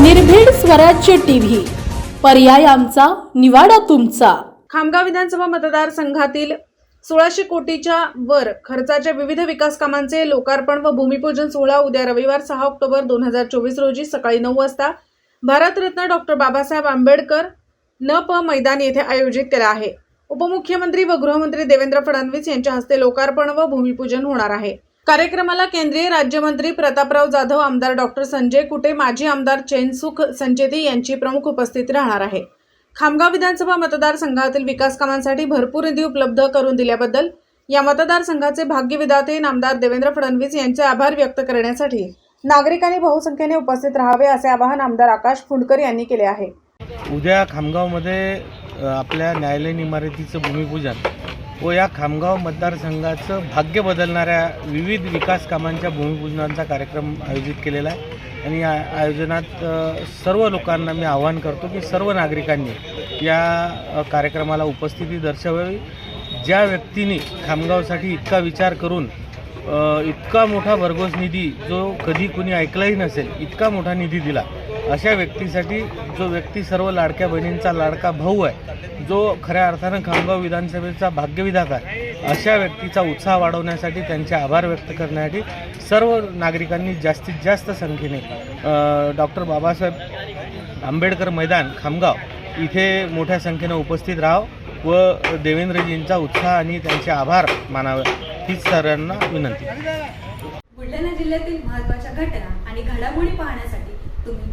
निर्भीड स्वराज्य टीव्ही. पर्याय आमचा निवाडा तुमचा. खामगाव विधानसभा मतदारसंघातील सोळाशे कोटीच्या वर खर्चाच्या विविध विकास कामांचे लोकार्पण व भूमिपूजन सोहळा उद्या रविवार सहा ऑक्टोबर दोन हजार चोवीस रोजी सकाळी नऊ वाजता भारतरत्न डॉक्टर बाबासाहेब आंबेडकर न प मैदान येथे आयोजित केला आहे. उपमुख्यमंत्री व गृहमंत्री देवेंद्र फडणवीस यांच्या हस्ते लोकार्पण व भूमिपूजन होणार आहे. कार्यक्रमाला केंद्रीय राज्यमंत्री प्रतापराव जाधव आमदार डॉक्टर संजय कुटे माजी आमदार चैनसुख संचेती यांची प्रमुख उपस्थिती राहणार आहे. खामगाव विधानसभा मतदारसंघातील विकास कामांसाठी भरपूर निधी उपलब्ध करून दिल्याबद्दल या मतदारसंघाचे भाग्यविधाते नामदार देवेंद्र फडणवीस यांचे आभार व्यक्त करण्यासाठी नागरिकांनी बहुसंख्येने उपस्थित राहावे असे आवाहन आमदार आकाश फुंडकर यांनी केले आहे. उद्या खामगावमध्ये आपल्या न्यायालयीन इमारतीचं भूमिपूजन. व या खामगाव मतदारसंघाचं भाग्य बदलणाऱ्या विविध विकास कामांच्या भूमिपूजनांचा कार्यक्रम आयोजित केलेला आहे. आणि या आयोजनात सर्व लोकांना मी आवाहन करतो की सर्व नागरिकांनी या कार्यक्रमाला उपस्थिती दर्शवावी. ज्या व्यक्तीने खामगावसाठी इतका विचार करून इतका मोठा भरघोस निधी जो कधी कुणी ऐकलाही नसेल इतका मोठा निधी दिला अशा व्यक्तीसाठी जो व्यक्ती सर्व लाडक्या बहिणींचा लाडका भाऊ आहे जो खऱ्या अर्थानं खामगाव विधानसभेचा भाग्यविधाता आहे अशा व्यक्तीचा उत्साह वाढवण्यासाठी त्यांचे आभार व्यक्त करण्यासाठी सर्व नागरिकांनी जास्तीत जास्त संख्येने डॉक्टर बाबासाहेब आंबेडकर मैदान खामगाव इथे मोठ्या संख्येनं उपस्थित राहावं व देवेंद्रजींचा उत्साह आणि त्यांचे आभार मानावे हीच सर्वांना विनंती. बुलढाणा जिल्ह्यातील महत्त्वाच्या घटना आणि घडामोडी पाहण्यासाठी तुम्ही